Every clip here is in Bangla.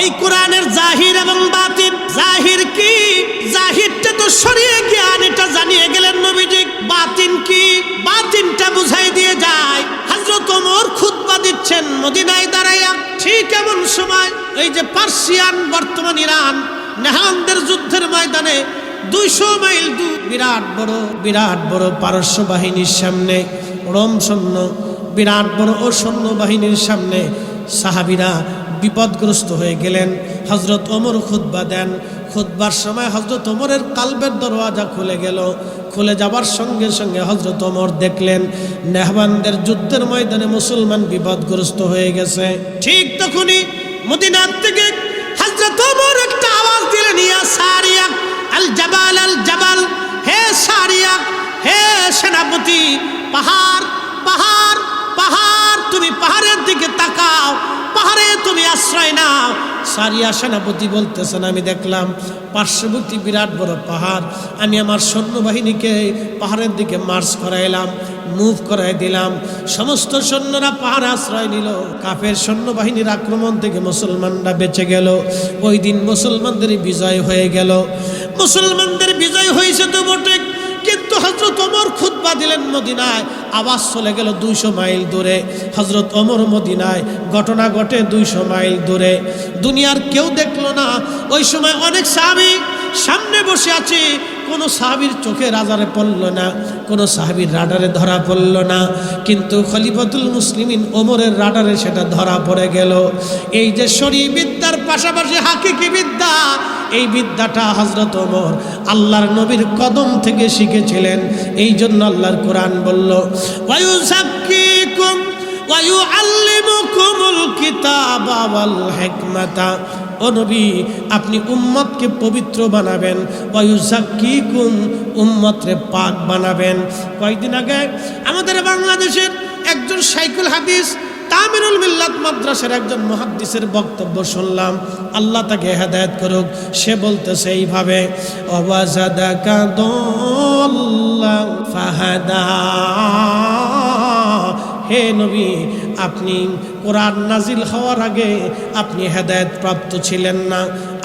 এই কোরআনের জাহির এবং বাতিন জাহির কি? জাহিরটা তো সরিয়ে জ্ঞান, এটা জানিয়ে গেলেন নবীজি। বাতিন কি? বাতিনটা বুঝাই দিয়ে যায়। হযরত ওমর খুতবা দিচ্ছেন মদিনায় দাঁড়াইয়া। ঠিক এমন সময় এই যে পার্সিয়ান বর্তমান ইরান, নেহানদের যুদ্ধের ময়দানে দুইশো মাইল দু বিরাট বড় বিরাট বড় পারস্য বাহিনীর সামনে রোম সৈন্য, বিরাট বড় ও সৈন্য বাহিনীর সামনে সাহাবিরা বিপদগ্রস্ত হয়ে গেলেন। হজরত ওমর খুতবা দেন। খুতবার সময় হজরত ওমরের কালবের দরওয়াজা খুলে গেল। খুলে যাবার সঙ্গে সঙ্গে হজরত ওমর দেখলেন, নেহবানদের যুদ্ধের ময়দানে মুসলমান বিপদগ্রস্ত হয়ে গেছে। ঠিক তখনই মদিনার থেকে হজরত ওমর একটা আওয়াজ দিলেন, ইয়া সারিয়া, আল জাবাল আল জাবাল, হে সারিয়া, হে সেনাপতি, পাহাড় পাহাড় পাহাড়ের দিকে তাকাও, পাহাড়ে তুমি আশ্রয় নাও। সারিয়া সেনাপতি বলতেছেন, আমি দেখলাম পার্শ্ববর্তী বিরাট বড় পাহাড়। আমি আমার সৈন্যবাহিনীকে পাহাড়ের দিকে মার্চ করাইলাম, মুভ করাই দিলাম। সমস্ত সৈন্যরা পাহাড় আশ্রয় নিল। কাফের সৈন্যবাহিনীর আক্রমণ থেকে মুসলমানরা বেঁচে গেল। ওই দিন মুসলমানদের বিজয় হয়ে গেল। মুসলমানদের বিজয় হয়েছে তো বটে। কিন্তু হজরত ওমর খুতবা দিলেন মদিনায়। আওয়াজ চলে গেল দুইশো মাইল দূরে। হজরত ওমর মদিনায়, ঘটনা ঘটে দুইশো মাইল দূরে। দুনিয়ার কেউ দেখল না। ওই সময় অনেক সাহাবি সামনে বসে আছে। কোনো সাহাবির চোখে রাজারে পড়ল না, কোনো সাহাবির রাডারে ধরা পড়ল না। কিন্তু খলিফতুল মুসলিমিন ওমরের রাডারে সেটা ধরা পড়ে গেল। এই যে শরী বিদ্যার পাশাপাশি হাকিকি বিদ্যা এই বিদ্যাটা হজরত ওমর আল্লাহর নবীর কদম থেকে শিখেছিলেন। এই জন্য আল্লাহর কোরআন বলল ওয়াল হিকমাতা। ও নবী, আপনি উম্মতকে পবিত্র বানাবেন। ওয়ায়ুসাক্কিকুম উম্মতরে পাক বানাবেন। কয়েকদিন আগে আমাদের বাংলাদেশের একজন সাইকুল হাদিস তামিরুল মিল্লাত মাদ্রাসার একজন মহাদ্দিসের বক্তব্য শুনলাম। আল্লাহ তাকে হেদায়ত করুক, সে বলতেছে এইভাবে, অবাজাদাকা দোল্লা ফাহাদা। হে নবী, আপনি কোরআন নাজিল হওয়ার আগে আপনি হেদায়েত প্রাপ্ত ছিলেন না,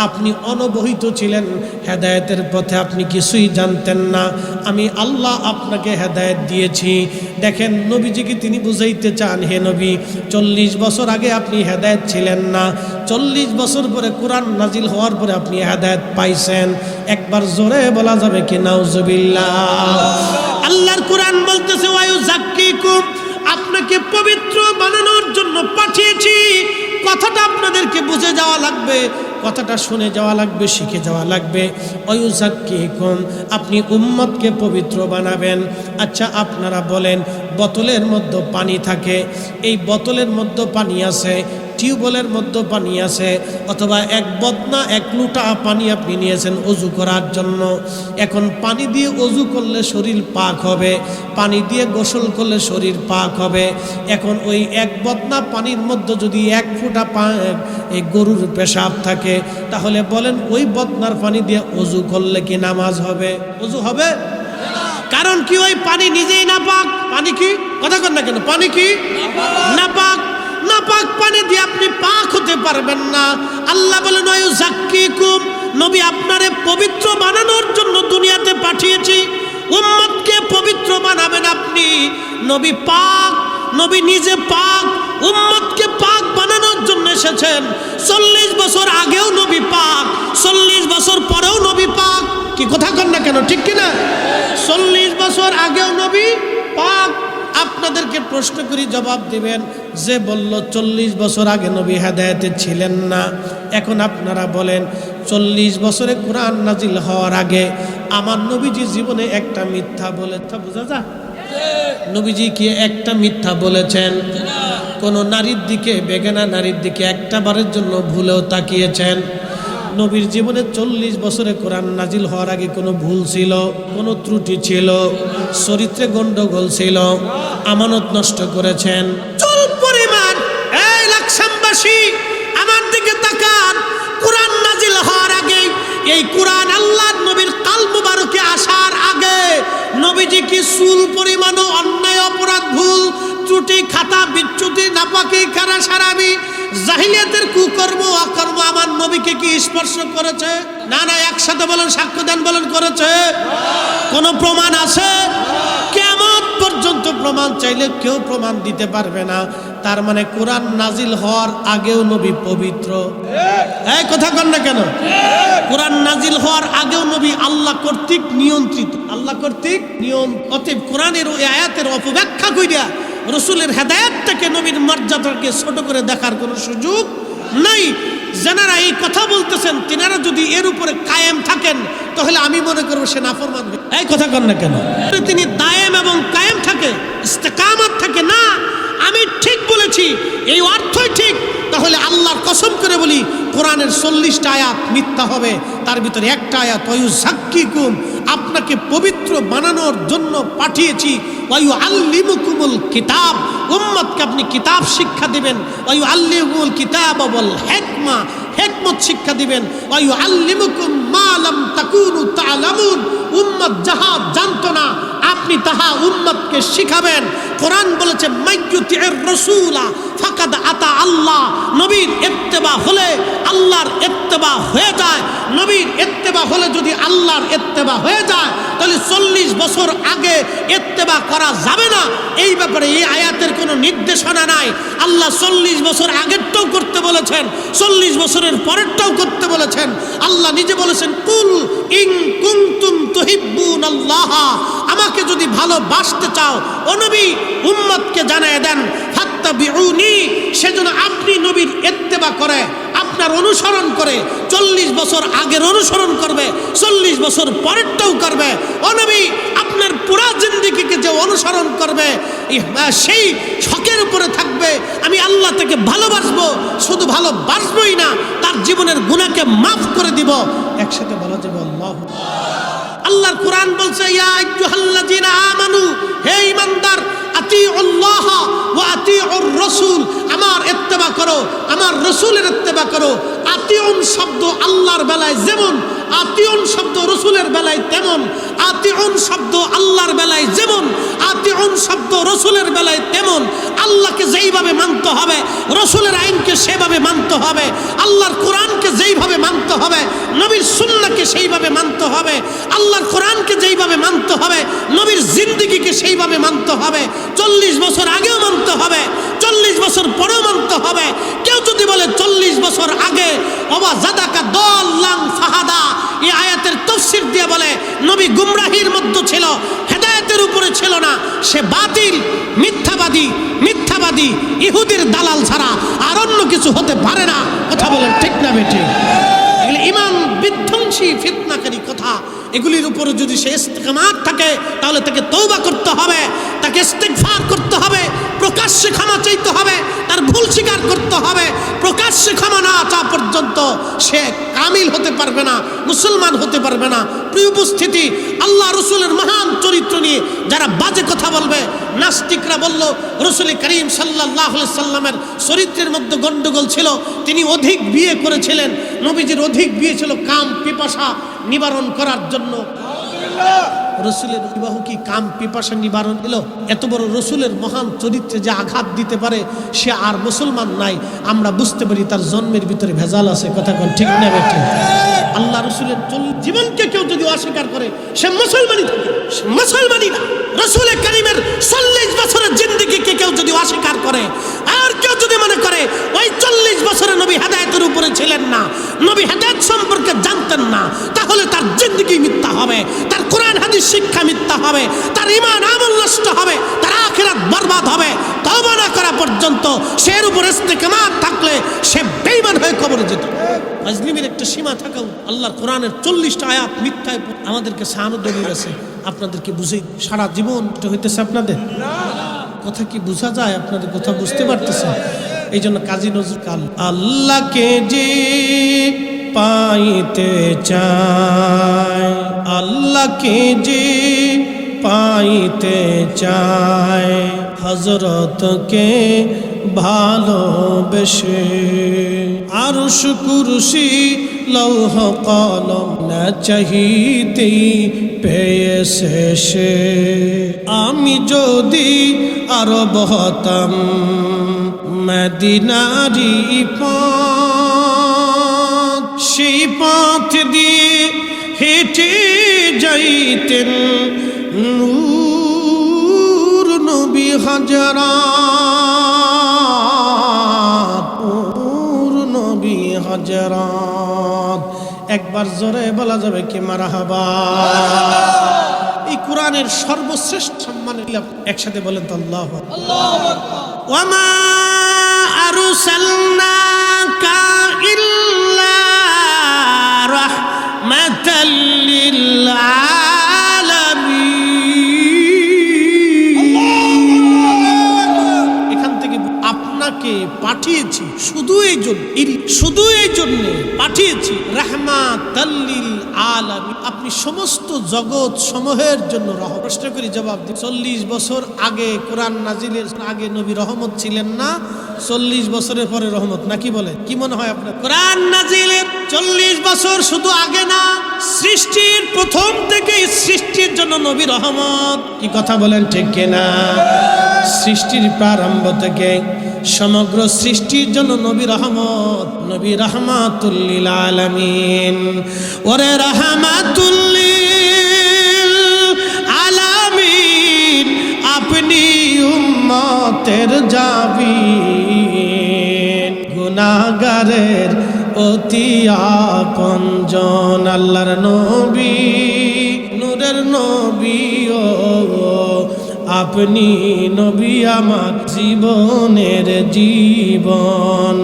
আপনি অনবহিত ছিলেন, হেদায়েতের পথে আপনি কিছুই জানতেন না। আমি আল্লাহ আপনাকে হেদায়েত দিয়েছি। দেখেন নবীজিকে তিনি বুঝাইতে চান, হে নবী, চল্লিশ বছর আগে আপনি হেদায়েত ছিলেন না, চল্লিশ বছর পরে কোরআন নাজিল হওয়ার পরে আপনি হেদায়েত পাইছেন। একবার জোরে বলা যাবে কি, নাউজুবিল্লাহ। আল্লাহর কোরআন বলতেছে ওয়ায়ু জাক্কিকুম আপনাকে পবিত্র বানানোর জন্য পাঠিয়েছি। কথাটা আপনাদেরকে বুঝে যাওয়া লাগবে, কথাটা শুনে যাওয়া লাগবে, শিখে যাওয়া লাগবে। অয়ুজাক্কিকুম, আপনি উম্মতকে পবিত্র বানাবেন। আচ্ছা আপনারা বলেন বোতলের মধ্যে পানি থাকে। এই বোতলের মধ্যে পানি আছে, টিউবওয়েলের মধ্যে পানি আছে, অথবা এক বদনা, এক লুটা পানি আপনি নিয়েছেন অজু করার জন্য। এখন পানি দিয়ে অজু করলে শরীর পাক হবে, পানি দিয়ে গোসল করলে শরীর পাক হবে। এখন ওই এক বদনা পানির মধ্যে যদি এক ফুটা এই গরুর পেশাব থাকে, তাহলে বলেন ওই বদনার পানি দিয়ে অজু করলে কি নামাজ হবে? অজু হবে? কারণ কি ওই পানি নিজেই না পাক পানি কি? কথা কর না কেন? পানি কি? না পাক নাপাক পানি দিয়ে আপনি পাক হতে পারবেন না। আল্লাহ বলেন ওয়ু জাক্কিকুম নবী আপনারে পবিত্র বানানোর জন্য দুনিয়াতে পাঠিয়েছি। উম্মতকে পবিত্র বানাবেন আপনি। নবী পাক, নবী নিজে পাক, উম্মতকে পাক বানানোর জন্য এসেছেন। চল্লিশ বছর আগেও নবী পাক, চল্লিশ বছর পরেও নবী পাক। কি কথা কন না কেন, ঠিক কিনা? চল্লিশ বছর আগেও নবী পাক। আপনাদেরকে প্রশ্ন করি, জবাব দিবেন, যে বলল, চল্লিশ বছর আগে নবী হেদায়তে ছিলেন না। এখন আপনারা বলেন, চল্লিশ বছরে কোরআন নাজিল হওয়ার আগে আমার নবীজি জীবনে একটা মিথ্যা বলে বোঝা যা নবীজি কি একটা মিথ্যা বলেছেন? কোন নারীর দিকে, বেগেনা নারীর দিকে একটা বারের জন্য ভুলেও তাকিয়েছেন। নবীর জীবনে চল্লিশ বছরে কোরআন নাজিল হওয়ার আগে কোনো ভুল ছিল, কোনো ত্রুটি ছিল, চরিত্রে গন্ডগোল ছিল, আমানত নষ্ট করেছেন। চল পরিমাণ আমার দিকে তাকান। এই কোরআন আল্লাহ নবীর কাল মুবারকে আসার আগে নবীজি কি চুল পরিমাণও অন্যায়, অপরাধ, ভুল, ত্রুটি, খাতা, বিচ্যুতি, নাপাকি খারা সারাবি জাহিলিয়াতের কুকর্ম, অকর্ম আমার নবীকে কি স্পর্শ করেছে? না না, একসাথে বলেন, সাক্ষ্য দেন, বলেন, করেছে। কোনো প্রমাণ আছে? কেমন পর্যন্ত প্রমাণ চাইলে কেউ প্রমাণ দিতে পারবে না। তার মানে কোরআন নাজিল হওয়ার আগেও নবী পবিত্র। এই কথা কন না কেন? কোরআন নাজিল হওয়ার আগেও নবী আল্লাহ কর্তৃক নিয়ন্ত্রিত। আল্লাহ কর্তৃক নিয়ম, অতএব কোরআনের ওই আয়াতের অপব্যাখ্যা কইরা রসুলের হেদায়ত থেকে নবীর মর্যাদাকে ছোট করে দেখার কোনো সুযোগ নাই। যারা এই কথা বলতেছেন, তিনারা যদি এর উপরে কায়েম থাকেন, তাহলে আমি মনে করব সে নাফরমান হবে। এই কথা কর না কেন? তিনি দায়েম এবং কায়েম থাকে, ইস্তেকামত থাকে না ঠিক বলেছি, এই অর্থই ঠিক। তাহলে আল্লাহর কসম করে বলি, কোরআনের চল্লিশটা আয়াত মিথ্যা হবে, তার ভিতরে একটা আয়াত সাক্ষী কুম আপনাকে পবিত্র বানানোর জন্য পাঠিয়েছি অয়ু আল্লিমুকুমুল কিতাব, উম্মতকে আপনি কিতাব শিক্ষা দেবেন অয়ু আল্লিমুল কিতাব বল হেকমা হেকমত শিক্ষা দিবেন। উম্মত যাহা জানতো না, আপনি তাহা উম্মতকে শিখাবেন। কোরআন বলেছে মাইয়ুতির রসুলা ফাকাদ আতা আল্লাহ। নবীর ইত্তেবা হলে আল্লাহর ইত্তেবা হয়ে যায়। নবীর ইত্তেবা হলে যদি আল্লাহর ইত্তেবা হয়ে যায়, তাহলে চল্লিশ বছর আগে ইত্তেবা করা যাবে না। এই ব্যাপারে এই আয়াতের কোনো নির্দেশনা নাই। আল্লাহ চল্লিশ বছর আগেরটাও করতে বলেছেন, চল্লিশ বছরের পরেরটাও করতে বলেছেন। আল্লাহ নিজে বলেছেন, কুল ইং কুমতুম তুহিব্বুন আল্লাহ আমাকে যদি ভালোবাসতে চাও, ও নবী, উম্মতকে জানায় দেন ফাত্তাবিউনি, সেজন্য আপনি নবীর ইত্তেবা করে, আপনার অনুসরণ করে, চল্লিশ বছর আগের অনুসরণ করবে, চল্লিশ বছর পরেরটাও করবে। ও নবী, আপনার পুরা জিন্দিগিকে যে অনুসরণ করবে সেই শখের উপরে থাকবে। আমি আল্লাহ থেকে ভালোবাসবো, শুধু ভালোবাসবই না, তার জীবনের গুণাকে মাফ করে দিব। একসাথে বলা যাবে আল্লাহ আল্লাহর কোরআন বলছে, ইয়া আইয়ুহাল্লাযিনা আমানু, হে ঈমানদার আতিউল্লাহ ওয়া আতিউর রসুল আমার এত্তেবা করো, আমার রসুলের এত্তেবা করো। আতিউন শব্দ আল্লাহর বেলায় যেমন, আতিউন শব্দ রসুলের বেলায় তেমন, আতিউন শব্দ আল্লাহর বেলায় যেমন, আতিউন শব্দ রসুলের বেলায় তেমন। আল্লাহকে যেইভাবে মানতে হবে, রসুলের আইনকে সেভাবে মানতে হবে, আল্লাহর কোরআনকে যেইভাবে মানতে হবে, নবীর সুন্নাকে সেইভাবে মানতে হবে, আল্লাহর কোরআনকে যেইভাবে মানতে হবে, নবীর জিন্দিগিকে সেইভাবে মানতে হবে, চল্লিশ বছর আগেও মানতে হবে, চল্লিশ বছর পরেও মানতে হবে। কেউ যদি বলে চল্লিশ বছর আগে অবা জাদাকা দল্লাং ফাহাদা, এই আয়াতের তফসির দিয়ে বলে, নবী গুমরাহির মধ্যে ছিল হেদায়েতের উপরে ছিল না। সে বাতিল, মিথ্যাবাদী মিথ্যাবাদী, ইহুদির দালাল ছাড়া আর অন্য কিছু হতে পারে না। কথা বলেন, ঠিক না বেটি এগুলি ইমান বিধ্বংসী, ফিতনাকারী কথা। এগুলির উপরে যদি সে ইস্তেকামাত থাকে, তাহলে তাকে তৌবা করতে হবে, তাকে ইস্তেগফার করতে হবে প্রকাশ্যে ক্ষমা চাইতে হবে, তার ভুল স্বীকার করতে হবে। প্রকাশ্যে ক্ষমা না চা পর্যন্ত সে কামিল হতে পারবে না, মুসলমান হতে পারবে না। প্রিয় উপস্থিতি, আল্লাহ রসুলের মহান চরিত্র নিয়ে যারা বাজে কথা বলবে, নাস্তিকরা বলল, রসুল করিম সাল্লাহ সাল্লামের চরিত্রের মধ্যে গণ্ডগোল ছিল, তিনি অধিক বিয়ে করেছিলেন, নবীজির অধিক বিয়ে ছিল কাম, পিপাসা নিবারণ করার জন্য। রসুলের বিবাহ কি কাম পিপাসা নিবারণ এলো? এত বড় রসুলের মহান চরিত্রে যে আঘাত দিতে পারে, সে আর মুসলমান নাই। আমরা বুঝতে পারি তার জন্মের ভিতরে ভেজাল আছে, কথা কোন ঠিক না বেঠে? আল্লাহ রসুলের জীবনকে কেউ যদি অস্বীকার করে, সে মুসলমানই থাকে মুসলমানই না। রসুল করিমের চল্লিশ বছরের জিন্দিগিকে কেউ যদি অস্বীকার করে আর কেউ যদি মনে করে ওই চল্লিশ বছরে নবী হেদায়তের উপরে ছিলেন না, নবী হেদায়ত সম্পর্কে জানতেন না, তাহলে তার জিন্দিগি মিথ্যা হবে, তার কোরআন, হাদিস, শিক্ষা মিথ্যা হবে, তার ইমান আমল নষ্ট হবে, তার আখেরাত বরবাদ হবে। তওবা না করা পর্যন্ত সে এর উপর ইস্তেকামাত থাকলে সে বেঈমান হয়ে কবরে যেত। আজলিমের একটা সীমা থাকা আল্লাহর কোরআনের চল্লিশটা আয়াত মিথ্যায় আমাদেরকে সাহানো দলিল আছে আপনাদেরকে বুঝে সারা জীবন হইতেছে আপনাদের? কথা কি বোঝা যায়? আপনাদের কথা বুঝতে পারতেছেন এই জন্য কাজী নজরুল আল্লাহকে যে পাইতে চায়, আল্লাহকে যে পাইতে চায় হজরতকে ভালোবেসে আরশ কুরসি লৌহ কলম না চাহিতেই পেয়েছে সে। আমি যদি আরব হতাম মদিনারি পথ পথ দিয়ে হেঁটে যাইতেন নূর নবী হাজারা নবী হাজারাত একবার জোরে বলা যাবে কি এই কোরআনের সর্বশ্রেষ্ঠ সম্মান। একসাথে বলেন তো আল্লাহ ওয়ামা আরসালনাকা ইল্লা পাঠিয়েছি। শুধু এই জন্য শুধু এই জন্য পাঠিয়েছি। রাহমাতাল্লিল আলামিন। আপনি সমস্ত জগৎ সমূহের জন্য প্রশ্ন করি, জবাব দিই। চল্লিশ বছর আগে কোরআন নাজিলের আগে নবী রহমত ছিলেন না, চল্লিশ বছরের পরে রহমত নাকি বলে? কি মনে হয় আপনার? কোরআন নাজিলের চল্লিশ বছর শুধু আগে না, সৃষ্টির প্রথম থেকে সৃষ্টির জন্য নবী রহমত। কি কথা বলেন ঠিক কিনা? সৃষ্টির প্রারম্ভ থেকে সমগ্র সৃষ্টির জন্য নবী রহমত, নবী রহমাতুল্লিল আলামিন। ওরে রহমাতুল্লিল আলামিন, আপনি উম্মতের যাবিন গুনাগারের অতি আপন জন আল্লাহর নবী। আপনি নবী আমার জীবনের জীবন,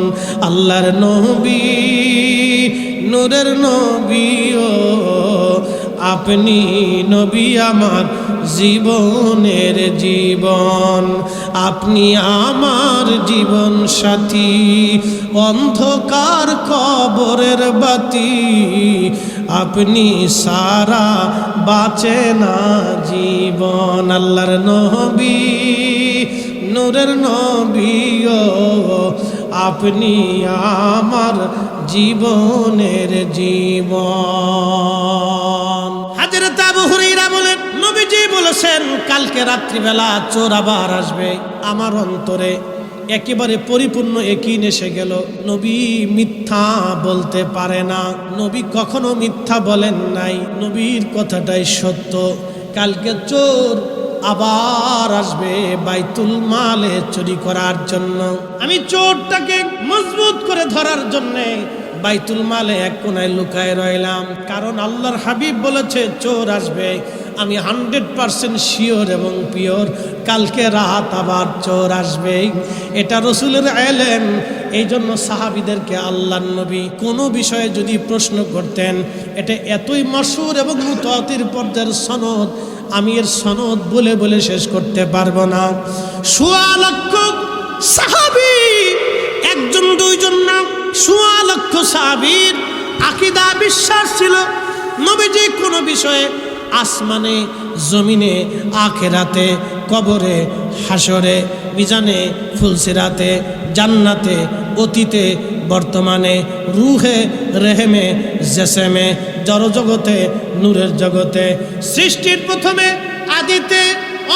আল্লাহর নবী, নূরের নবী ও আপনি নবী আমার জীবনের জীবন, আপনি আমার জীবন সাথী, অন্ধকার কবরের বাতি আপনি সারা বাঁচে না জীবন। আল্লাহর নবী, নূরের নবী ও আপনি আমার জীবনের জীবন। হাজরত আবু হুরাইরা বলেন, নবীজি বলেছেন, কালকে রাত্রিবেলা চোর আবার আসবে আমার অন্তরে। একেবারে পরিপূর্ণ একই এসে গেল। নবী মিথ্যা বলতে পারে না। নবী কখনো মিথ্যা বলেন নাই। নবীর কথাটাই সত্য। কালকে চোর আবার আসবে বাইতুল মালে চুরি করার জন্য। আমি চোরটাকে মজবুত করে ধরার জন্যে বাইতুল মালে এক কোনায় লুকায় রইলাম। কারণ আল্লাহর হাবিব বলেছে, চোর আসবে। আমি হান্ড্রেড পারসেন্ট শিওর এবং পিওর। কালকে রাহাত আবার চোর আসবে এটা রসুলের এলেন এই জন্য সাহাবিদেরকে আল্লাহ নবী কোনো বিষয়ে যদি প্রশ্ন করতেন, এটা এতই মশুর এবং মুতাতির পর্যায়ের সনদ, আমি এর সনদ বলে বলে শেষ করতে পারব না। সোয়া লক্ষ সাহাবি, একজন, দুইজন না, সোয়া লক্ষ সাহাবির আকিদা, বিশ্বাস ছিল। নবীজি কোনো বিষয়ে আসমানে, জমিনে, আখেরাতে, কবরে হাসরে মিজানে, ফুলসিরাতে, জান্নাতে, অতীতে, বর্তমানে, রুহে, রেহেমে, জেসেমে, জড়জগতে, নূরের জগতে, সৃষ্টির প্রথমে, আদিতে,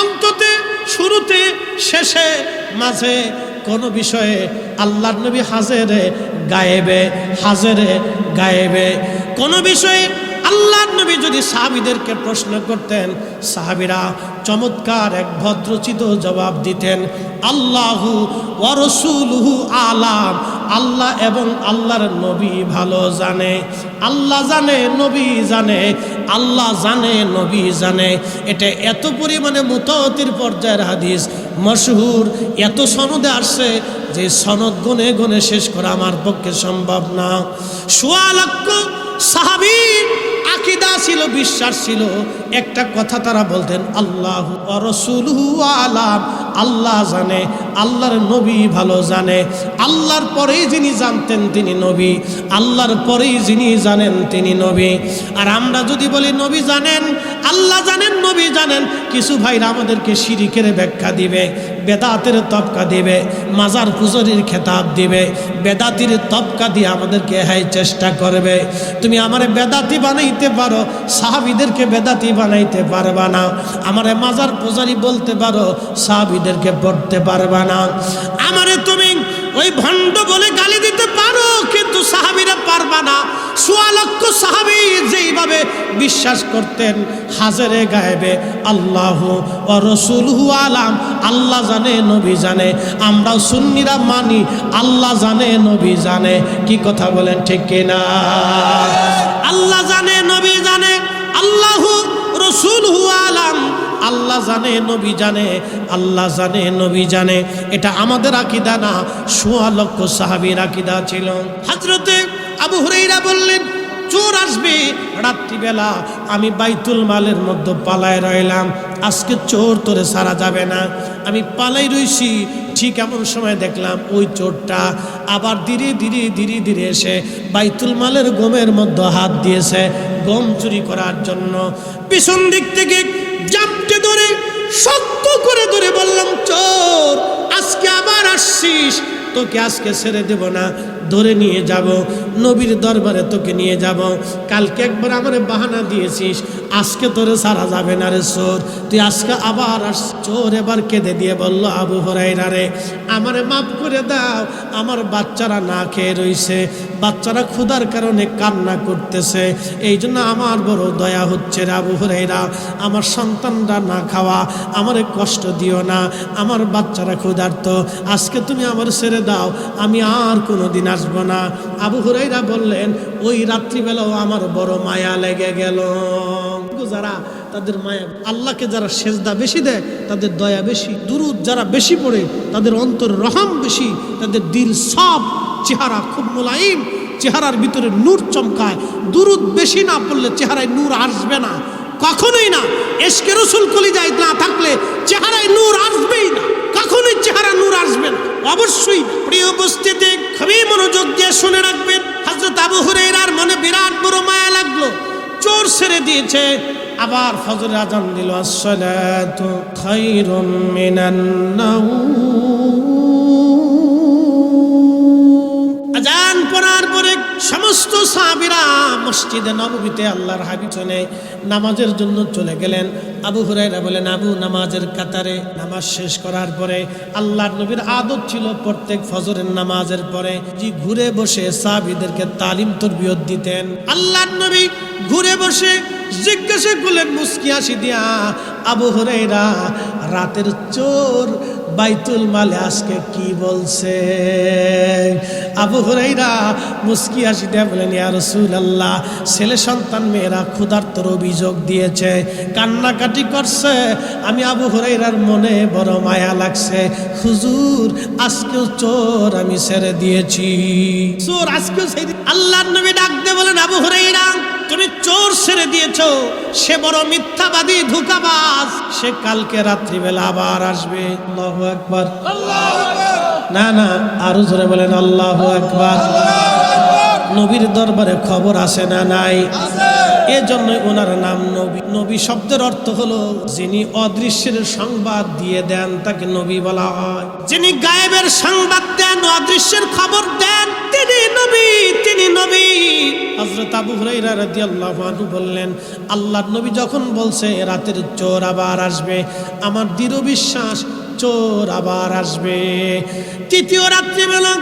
অন্ততে, শুরুতে, শেষে, মাঝে, কোনো বিষয়ে আল্লাহর নবী হাজেরে গায়েবে হাজেরে গায়েবে, কোনো বিষয়ে নবী যদি সাহাবিদেরকে প্রশ্ন করতেন, সাহাবিরা চমৎকার এক ভদ্রচিত জবাব দিতেন, আল্লাহু ওয়ারসুলহু আলাম, আল্লাহ এবং আল্লাহর নবী ভালো জানে, আল্লাহ জানে, নবী জানে, আল্লাহ জানে, নবী জানে। এটা এত পরিমাণে মুততির পর্যায়ের হাদিস, মশহুর, এত সনদে আসছে যে সনদ গনে গনে শেষ করা আমার পক্ষে সম্ভব না। সোয়া লক্ষ সাহাবীর আকিদা ছিল বিশ্বাস ছিল। একটা কথা তারা বলতেন আল্লাহ রসুলহু আলাম। আল্লাহ জানে, আল্লাহর নবী ভালো জানে। আল্লাহর পরেই যিনি জানতেন তিনি নবী, আল্লাহর পরেই যিনি জানেন তিনি নবী। আর আমরা যদি বলি, নবী জানেন, আল্লাহ জানেন, নবী জানেন, কিছু ভাইরা আমাদেরকে শিরিকের ব্যাখ্যা দিবে, বেদাতের তপকা দিবে, মাজার পুজরির খেতাব দিবে, বেদাতির তপকা দিয়ে আমাদেরকে হাই চেষ্টা করবে। তুমি আমার বেদাতি বানাইতে পারো, সাহাবিদেরকে বেদাতি বানাইতে পারবা না। আমারে মাজার পূজারি বলতে পারো সাহাবিদেরকে পড়তে পারবা না। আমারে তুমি ওই ভণ্ড বলে গালি দিতে পারো, কিন্তু সাহাবিরা পারবা না। সোয়া লক্ষ সাহাবি যেইভাবে বিশ্বাস করতেন, হাজারে গায়েবে আল্লাহ ও রসুলহু আলাম, আল্লাহ জানে, নবী জানে, আমরাও সুন্নিরা মানি, আল্লাহ জানে, নবী জানে। কি কথা বলেন ঠিক কিনা? আল্লাহ জানে, নবী জানে, আল্লাহু রসুলহু আলাম আল্লাহ জানে, নবী জানে, আল্লাহ জানে, নবী জানে। এটা আমাদের আকিদা না, সোয়া লক্ষ সাহাবির আকিদা ছিল। হাজরতে আবু হুরাইরা বললেন, চোর আসবে রাত্রিবেলা, আমি বাইতুল মালের মধ্যে পালায় রইলাম। আজকে চোর তোরে সারা যাবে না। আমি পালাই রইছি, ঠিক এমন সময় দেখলাম ওই চোরটা আবার ধীরে ধীরে ধীরে ধীরে এসে বাইতুল মালের গমের মধ্যে হাত দিয়েছে, গম চুরি করার জন্য। পিছন দিক থেকে জাপটে ধরে, শক্ত করে ধরে বললাম, চোর, আজকে আবার আসছিস? তোকে আজকে ছেড়ে দেব না, ধরে নিয়ে যাব, নবীর দরবারে তোকে নিয়ে যাব। কালকে একবার আমার বাহানা দিয়েছিস আজকে তোরে সারা যাবে না রে চোর। তুই আজকে আবার আস চোর এবার কেঁদে দিয়ে বলল, আবু হরাইরা রে, আমারে মাফ করে দাও। আমার বাচ্চারা না খেয়ে রইছে। বাচ্চারা ক্ষুধার কারণে কান্না করতেছে। এই জন্য আমার বড় দয়া হচ্ছে রে আবু হরাইরা আমার সন্তানরা না খাওয়া, আমারে কষ্ট দিও না। আমার বাচ্চারা ক্ষুধার্ত। আজকে তুমি আমার ছেড়ে দাও। আমি আর কোনো দিন আসব না। আবু হুরাইরা বললেন, ওই রাত্রিবেলাও আমার বড় মায়া লেগে গেল। যারা, তাদের মায়া আল্লাহকে যারা সেজদা বেশি দেয়, তাদের দয়া বেশি, দুরুদ যারা বেশি পড়ে, তাদের অন্তর রহম বেশি, তাদের দিল সব চেহারা খুব মোলায়েম, চেহারার ভিতরে নূর চমকায়। দুরুদ বেশি না পড়লে চেহারায় নূর আসবে না, কখনোই না। এসকে রসুল কলিজায় না থাকলে চেহারায় নূর আসবেই না, কখনোই চেহারা নূর আসবে না। অবশ্যই প্রিয় উপস্থিতি, খুবই মনোযোগ দিয়ে শুনে রাখবেন। হজরত আবু হুরাইরার মনে বিরাট বড় মায়া লাগল। চোর ছেড়ে দিয়েছে। আবার ফজর আজান দিল আসসালাতু খায়রুম মিনান নাউম। সমস্ত সাহাবীরা মসজিদে নববীতে আল্লাহর হাবিব চলে, নামাজের জন্য চলে গেলেন। আবু হুরাইরা বলেন, আবু, নামাজের কাতারে নামাজ শেষ করার পরে আল্লাহর নবীর আদত ছিল প্রত্যেক ফজরের নামাজের পরে যে ঘুরে বসে সাহাবীদেরকে তালিম, তরবিয়ত দিতেন। আল্লাহর নবী ঘুরে বসে জিজ্ঞাসা করলেন, মুস্কি হাসি দিয়া, আবু হুরাইরা রাতের চোর বাইতুল মালে আজকে কি বলছে? আবু হুরাইরা মুস্কি হাসি দিয়ে বলেন, ইয়া রসুল আল্লাহ ছেলে সন্তান মেয়েরা ক্ষুধার্তর অভিযোগ দিয়েছে, কান্নাকাটি করছে। আমি আবু হুরাইরার মনে বড় মায়া লাগছে। হুজুর, আজকেও চোর আমি ছেড়ে দিয়েছি। চোর আজকেও ছেড়ে আল্লাহর নবী ডাক দিয়ে বলেন, আবু হুরাইরা তুমি চোর ছেড়ে দিয়েছ। সে বড় মিথ্যাবাদী, ধোকাবাজ। সে কালকে রাত্রিবেলা আবার আসবে। আল্লাহু আকবার। না না, আরও জোরে বলেন, আল্লাহু আকবার। নবীর দরবারে খবর আসে না নাই? এজন্য ওনার নাম নবী। নবী শব্দের অর্থ হলো যিনি অদৃশ্যের সংবাদ দিয়ে দেন, তাকে নবী বলা হয়। যিনি গায়েবের সংবাদ দেন, অদৃশ্যের খবর দেন, তিনি নবী তিনি নবী। হযরত আবু হুরাইরা রাদিয়াল্লাহু আনহু বললেন, আল্লাহর নবী যখন বলছে, রাতের চোর আবার আসবে। আমার দৃঢ় বিশ্বাস, চোর আবার আসবে। তৃতীয় রাত্রিবেলা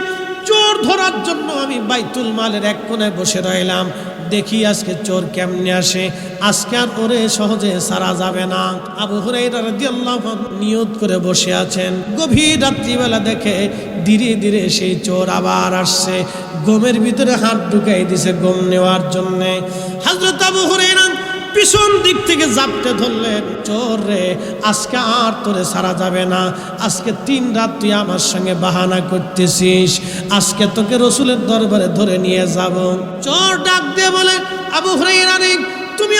চোর ধরার জন্য আমি বাইতুল মালের এক কোণে বসে রইলাম। দেখি আজকে চোর কেমনে আসে। আজকে আর ওরে সহজে সারা যাবে না। আবু হুরাইরা নিয়ত করে বসে আছেন। গভীর রাত্রিবেলা দেখে ধীরে ধীরে সেই চোর আবার আসছে। গমের ভিতরে হাত ঢুকাই দিছে গম নেওয়ার জন্যে। হযরত আবু হুরাইরা পিছন দিক থেকে জাপটে ধরলেন চোর রে, আজকে আর তোরে সারা যাবে না। আজকে তিন রাত তুই আমার সঙ্গে বাহানা করতেছিস। আজকে তোকে রসুলের দরবারে ধরে নিয়ে যাব। চোর ডাক দিয়ে বলে, আবু হরে রে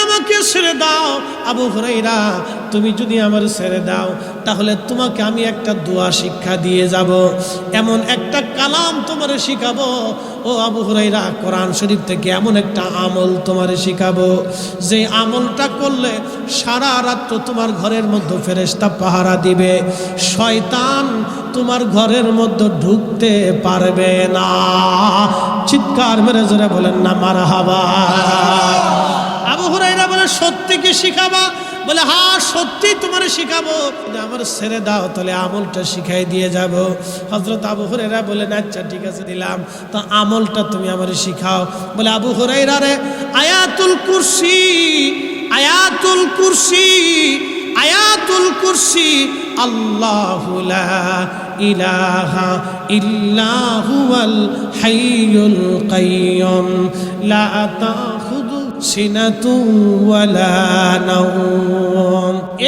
আমাকে ছেড়ে দাও। আবু হরাইরা তুমি যদি আমার ছেড়ে দাও, তাহলে তোমাকে আমি একটা দোয়া শিক্ষা দিয়ে যাব। এমন একটা কালাম তোমারে শিখাবো। ও আবু হুরাইরা কোরআন শরীফ থেকে এমন একটা আমল তোমারে শিখাবো। যে আমলটা করলে সারা রাত্র তোমার ঘরের মধ্যে ফেরেস্তা পাহারা দিবে। শয়তান তোমার ঘরের মধ্যে ঢুকতে পারবে না। চিৎকার মেরে জোরে বলেন না মারা হাবা আবু হুরাইরা বলে, সত্যি কি শিখাবা? বলে হ্যাঁ সত্যি তোমার শিখাবো। আমার ছেড়ে দাও, তাহলে আমলটা শিখাই দিয়ে যাব। হজরত আবু হরেরা বলেন আচ্ছা ঠিক আছে, দিলাম। তো আমলটা তুমি আমার শিখাও। বলে, আবু হরাইরা রে, আয়াতুল কুরসি আয়াতুল কুরসি আয়াতুল কুরসি, আল্লাহু লা ইলাহা ইল্লা হুয়াল হাইয়ুল কাইয়ুম লা নাওম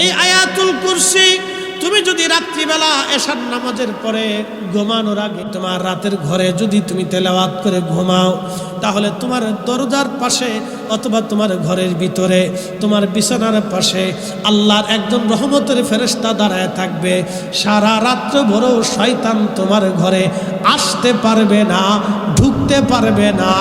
এই আয়াতুল কুরসি, তুমি যদি রাত্রিবেলা এশার নামাজের পরে ঘুমানোর আগে তোমার রাতের ঘরে যদি তুমি তেলাওয়াত করে ঘুমাও, তাহলে তোমার দরজার পাশে অথবা তোমার ঘরের ভিতরে, তোমার বিছানার পাশে আল্লাহর একজন রহমতের ফেরেস্তা দাঁড়ায় থাকবে। সারা রাত্র ভরও শয়তান তোমার ঘরে আসতে পারবে না, ঢুকতে পারবে না।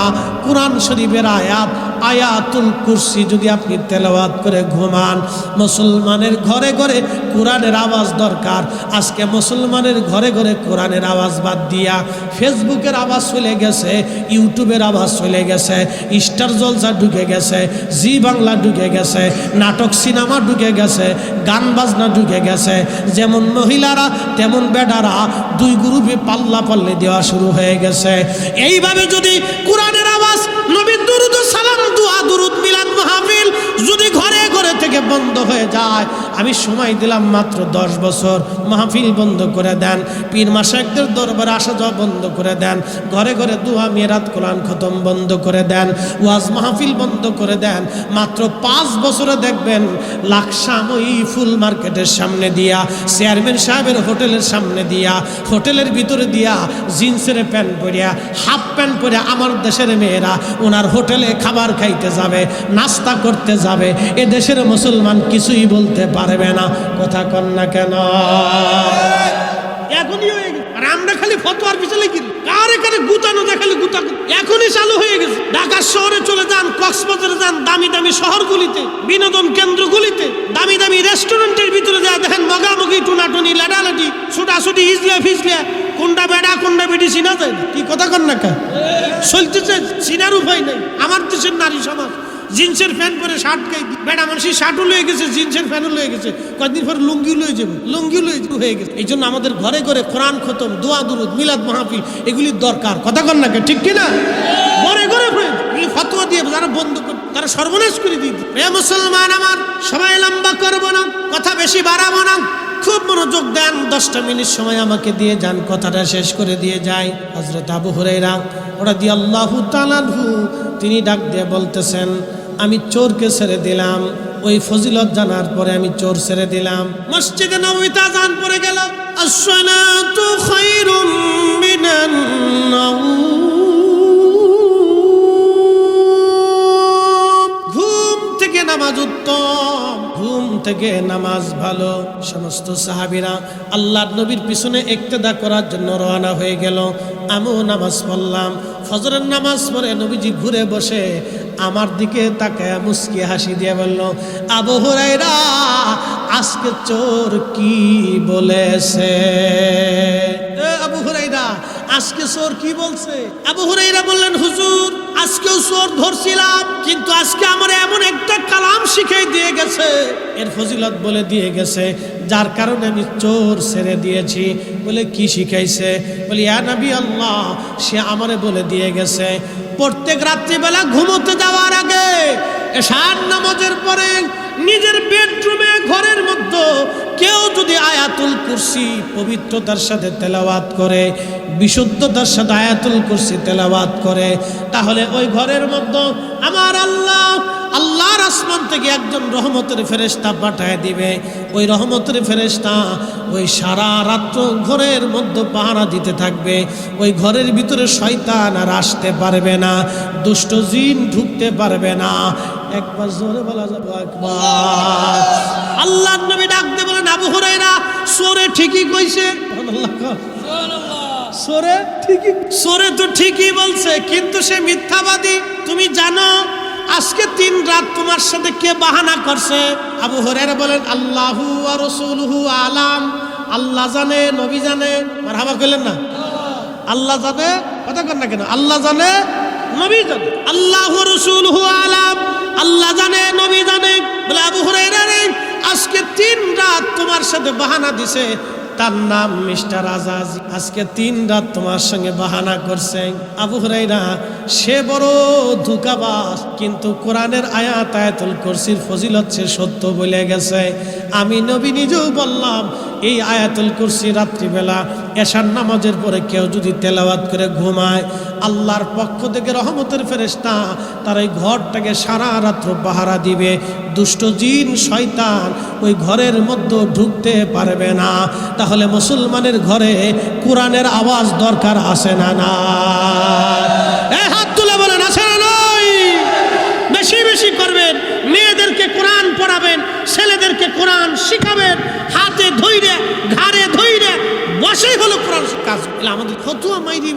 কোরআন শরীফের আয়াত, আয়াতুল কুরসি যদি আপনি তেলাওয়াত করে ঘুমান, মুসলমানের ঘরে ঘরে কোরআনের আওয়াজ দরকার। আজকে মুসলমানের ঘরে ঘরে কোরআনের আওয়াজ বাদ দিয়া ফেসবুকের আওয়াজ চলে গেছে, ইউটিউবের আওয়াজ চলে গেছে, স্টার জলসা ঢুকে গেছে, জি বাংলা ঢুকে গেছে, নাটক সিনেমা ঢুকে গেছে, গান বাজনা ঢুকে গেছে, যেমন মহিলারা, তেমন বেডারা, দুই গ্রুপে পাল্লা পাল্লে দেওয়া শুরু হয়ে গেছে। এইভাবে যদি কোরআনের আওয়াজ, নবীর দুরুদ সালাম, দুয়া, দুরুদ মিলাদ মাহফিল যদি ঘরে ঘরে থেকে বন্ধ হয়ে যায় আমি সময় দিলাম মাত্র দশ বছর। মাহফিল বন্ধ করে দেন। পীর মাসাকদের দরবারে আসা যাওয়া বন্ধ করে দেন। ঘরে ঘরে দুয়া, মেরাত, কোরআন খতম বন্ধ করে দেন। ওয়াজ মাহফিল বন্ধ করে দেন। মাত্র পাঁচ বছরে দেখবেন লাকসাম ওই ফুল মার্কেটের সামনে দিয়া, চেয়ারম্যান সাহেবের হোটেলের সামনে দিয়া, হোটেলের ভিতরে দিয়া জিন্সের প্যান্ট পরিয়া, হাফ প্যান্ট পরে আমার দেশের মেয়েরা ওনার হোটেলে খাবার খাইতে যাবে, নাস্তা করতে যাবে। এ দেশের মুসলমান কিছুই বলতে পারবে না, কথা কন না কেন? এখনই হয়ে গেছে। আর আমরা খালি ফতোয়ার পিছনে কি? কার এখানে গুতানো যায় খালি গুতা এখনই চালু হয়ে গেছে। ঢাকা শহরে চলে যান, কক্সবাজারে যান, দামি দামি শহরগুলিতে, বিনোদন কেন্দ্রগুলিতে, দামি দামি রেস্টুরেন্টের ভিতরে যা দেখেন মগামগি, টুনাটুনি, লাডালাডি, ছুটাছুটি হিজলে ফিজলে কোনটা বেড়া, কোনটা বেটি চিনা যায় কি কথা কন না কা চলতেছে চিনার উপায় নেই। আমার দেশের নারী সমাজ। জিন্সের প্যান্ট পরে শার্ট গাই বেড়া মানুষের শার্টও লয়ে গেছে, জিন্সের প্যান্টও লয়ে গেছে। কয়েকদিন পরে লুঙ্গিও লয়ে যাবে, লুঙ্গিও লয়ে হয়ে গেছে। এই জন্য আমাদের ঘরে ঘরে কোরআন খতম, দোয়া দুরুদ, মিলাদ মাহফিল এগুলির দরকার। কথা কন না ঠিক কিনা? ঘরে ঘরে এগুলি ফতোয়া দিয়ে যারা বন্ধ করে, তারা সর্বনাশ করে দিই এ মুসলমান আমার, সবাই লম্বা করব না, কথা বেশি বাড়াবো না। খুব মনোযোগ দেন, দশটা মিনিট সময় আমাকে দিয়ে যান, কথাটা শেষ করে দিয়ে যায়। হজরত আবু হরাইরা ওরা দিয়ে আল্লাহ তালানহু তিনি ডাক দিয়ে বলতেছেন আমি চোরকে ছেড়ে দিলাম। ওই ফজিলত জানার পরে আমি চোর ছেড়ে দিলাম। মসজিদে নবীতে আজান পড়ে গেল ঘুম থেকে নামাজ উত্তম থেকে নামাজ ভালো। সমস্ত সাহাবিরা আল্লাহর নবীর পিছনে একতেদা করার জন্য রওনা হয়ে গেল। আমিও নামাজ পড়লাম। ফজরের নামাজ পড়ে নবীজি ঘুরে বসে আমার দিকে তাকায় মুস্কি হাসি দিয়ে বলল, আবু হুরাইরা আজকে চোর কি বলেছে? আবু হুরাইরা আজকে চোর কি বলছে? আবু হুরাইরা বললেন, হুজুর, আজকেও চোর ধরছিলাম, কিন্তু আজকে আমার এমন একটা কালাম শিখাই দিয়ে গেছে। এর ফজিলত বলে দিয়ে গেছে, যার কারণে আমি চোর ছেড়ে দিয়েছি। বলে, কি শিখাইছে? বলি, ইয়া নবী আল্লাহ, সে আমারে বলে দিয়ে গেছে প্রত্যেক রাত্রিবেলা ঘুমোতে যাওয়ার আগে এশার নামাজের পরে নিজের বেডরুমে, ঘরের মধ্যে কেউ যদি আয়াতুল কুরসি পবিত্রতার সাথে তেলাওয়াত করে, বিশুদ্ধতার সাথে আয়াতুল কুরসি তেলাওয়াত করে, তাহলে ওই ঘরের মধ্যে আমার আল্লাহ আল্লাহর আসমান থেকে একজন রহমতের ফেরেস্তা পাঠায় দিবে। ওই রহমতের ফেরেস্তা ওই সারা রাত্র ঘরের মধ্যে পাহারা দিতে থাকবে। ওই ঘরের ভিতরে শয়তান আর আসতে পারবে না দুষ্ট জিন ঢুকতে পারবে না। একবার জোরে বলা যাব একবার। আল্লাহ নবী ডাকতে বলেন আবু হুরাইরা সোরে ঠিকই কইছে। সোরে ঠিকই সোরে তো ঠিকই বলছে কিন্তু সে মিথ্যাবাদী। তুমি জানো আজকে তিন রাত তোমার সাথে কে বাহানা করছে? আবু হরের বলেন, আল্লাহু আর আলাম। আল্লাহ জানে, নবী জানে। মারহাবা কইলেন না? আল্লাহ জানে, কথা কর না কেন? আল্লাহ জানে, নবী জানে। আল্লাহ রসুলহু আলাম। আল্লাহ জানে, নবী জানে। বলে আবু হুরাইরা রে তোমার সাথে বাহানা দিছে। তার নাম মিস্টার আজাজ। আজকে তিন রাত তোমার সঙ্গে বাহানা করছে। আবু হুরাইরা সে বড় ধুকাবাস কিন্তু কোরআনের আয়াত, আয়াতুল কুরসির ফজিলত সে সত্য বলে গেছে। আমি নবী নিজেও বললাম এই আয়াতুল কুরসি রাত্রিবেলা এশার নামাজের পরে কেউ যদি তেলাওয়াত করে ঘুমায়, আল্লাহর পক্ষ থেকে রহমতের ফেরেশতা তার ওই ঘরটাকে সারা রাত্র পাহারা দিবে। দুষ্ট জিন শয়তান ওই ঘরের মধ্যে ঢুকতে পারবে না। তাহলে মুসলমানের ঘরে কোরআনের আওয়াজ দরকার আসে না না করবেন। মেয়েদেরকে কোরআন পড়াবেন, ছেলেদেরকে কোরআন শিখাবেন, হাতে ধইরে ঘাড়ে ধইরে বসেই হলো কোরআন কাজ এগুলো আমাদের ফতুয়া মাইরি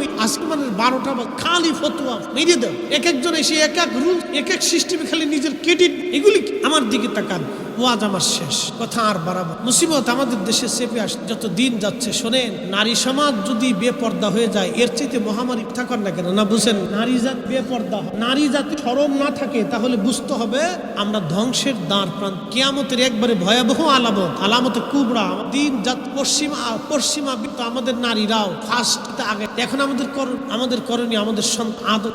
মানে বারোটা বা খালি ফতুয়া মেরে দেও এক একজন এসে এক এক রুল, এক এক সিস্টেমে খালি নিজের ক্রেডিট এগুলি আমার দিকে তাকান। ওয়াজ আমার শেষ, কথা আর বাড়াবো মুসিবত আমাদের দেশে চেপে আস, যত দিন যাচ্ছে, শোনেন, নারী সমাজ যদি বেপর্দা হয়ে যায়, এর চাইতে মহামারী থাকার না কেন? না বুঝেন? নারী জাত বেপর্দা। নারী জাতি সরম না থাকে, তাহলে বুঝতে হবে আমরা ধ্বংসের দাঁড় প্রান্ত। কেয়ামতের একবারে ভয়াবহ আলামত আলামত কুবরা। দিন জাত পশ্চিমা পশ্চিমা আমাদের নারীরাও ফার্স্ট আগে। এখন আমাদের আমাদের করণীয়, আমাদের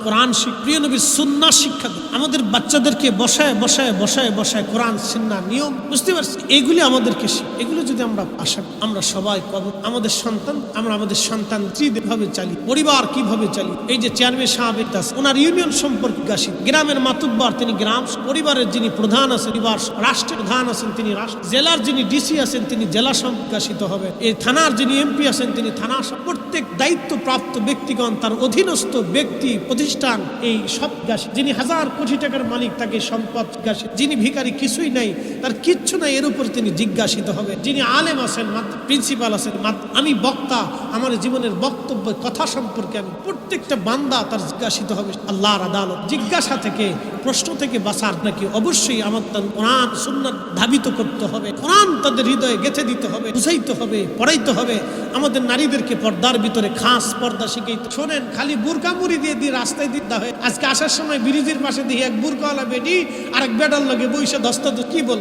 কোরআন প্রিয় নবীর সুন্না শিক্ষা আমাদের বাচ্চাদেরকে বসায় বসায় বসায় বসায় কোরআন সিন্না নিয়ম বুঝতে পারছি। এগুলি আমাদেরকে এগুলো যদি আমরা আশা আমরা সবাই কব আমাদের সন্তান, আমরা আমাদের সন্তান ভাবে চালি, পরিবার কীভাবে চালি? এই যে চেয়ারম্যান সাহেব আছে ওনার ইউনিয়ন সম্পর্কে গাছি। গ্রামের মাতুব্বার, তিনি গ্রাম, পরিবারের যিনি প্রধান আছেন, পরিবার, রাষ্ট্রের প্রধান আছেন, তিনি রাষ্ট্র, জেলার যিনি ডিসি আছেন, তিনি জেলা সম্প্রকাশিত হবে এই থানার যিনি এমপি আছেন, তিনি থানা প্রত্যেক দায়িত্বপ্রাপ্ত ব্যক্তিগণ, তার অধীনস্থ ব্যক্তি, প্রতিষ্ঠান, এই সব যিনি হাজার কোটি টাকার মালিক, তাকে সম্পদ যিনি ভিখারি কিছুই নাই তার কিচ্ছু নাই, এর উপর তিনি জিজ্ঞাসিত হবে। যিনি আলেম আছেন প্রিন্সিপাল আছেন আমি বক্তা, আমার জীবনের বক্তব্য, কথা সম্পর্কে আমি প্রত্যেকটা বান্দা তার জিজ্ঞাসিত হবে, আল্লাহর আদালত। জিজ্ঞাসা থেকে, প্রশ্ন থেকে বাঁচার নাকি? অবশ্যই আমার তার কোরআন, সুন্নাত ধাবিত করতে হবে। কোরআন তাদের হৃদয়ে গেঁথে দিতে হবে, বুঝাইতে হবে, পড়াইতে হবে। আমাদের নারীদেরকে পর্দার ভিতরে খাস পর্দা শিখাইতে শোনেন, খালি বুরকা মুড়ি দিয়ে দিয়ে রাস্তায় দিতে হয়। আজকে আসার সময় ব্রিজের পাশে দিয়ে এক বুরকাওয়ালা বেটি আর এক বেডার লগে বইসা দস্তা কি বল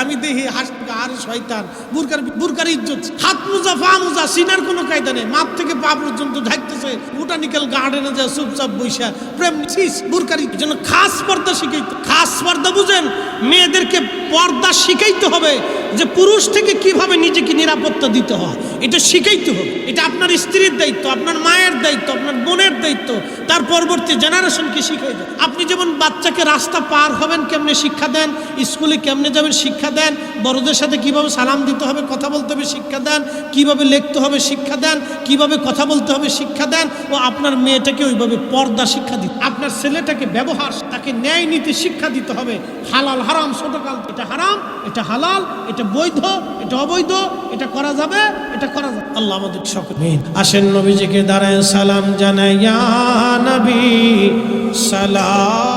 আমি দেখি আর শয়তান, বুরকার বুরকার ইজ্জত। হাত মোজা, পা মোজা, সিনার কোনো কায়দা নেই। মাপ থেকে পা পর্যন্ত ঢাকতেছে বোটানিক্যাল গার্ডেনে যায়, চুপচাপ বইসা। প্রেম বুরকার খাস পর্দা শিখাইতে খাস পর্দা বুঝেন, মেয়েদেরকে পর্দা শিখাইতে হবে যে পুরুষ থেকে কীভাবে নিজেকে নিরাপত্তা দিতে হয়। এটা শিখাইতে হবে। এটা আপনার স্ত্রীর দায়িত্ব, আপনার মায়ের দায়িত্ব, আপনার বোনের দায়িত্ব। তার পরবর্তী জেনারেশনকে শিখাই আপনি যেমন বাচ্চাকে রাস্তা পার হবেন, কেমনে শিক্ষা দেন, স্কুলে কেমনে যাবেন, শিক্ষা দেন, বড়দের সাথে কীভাবে সালাম দিতে হবে, কথা বলতে হবে, শিক্ষা দেন, কীভাবে লিখতে হবে, শিক্ষা দেন, কীভাবে কথা বলতে হবে, শিক্ষা দেন, ও আপনার মেয়েটাকে ওইভাবে পর্দা শিক্ষা দিতে আপনার ছেলেটাকে ব্যবহার, তাকে ন্যায় নীতি শিক্ষা দিতে হবে। হালাল হারাম, ছোটকাল, এটা হারাম, এটা হালাল, এটা বৈধ, এটা অবৈধ, এটা করা যাবে, এটা করা যাবে। আল্লাহ আমাদের সকল আসেন নবীজিকে দাঁড়ায় সালাম জানাই, ইয়া নবী, সালাম।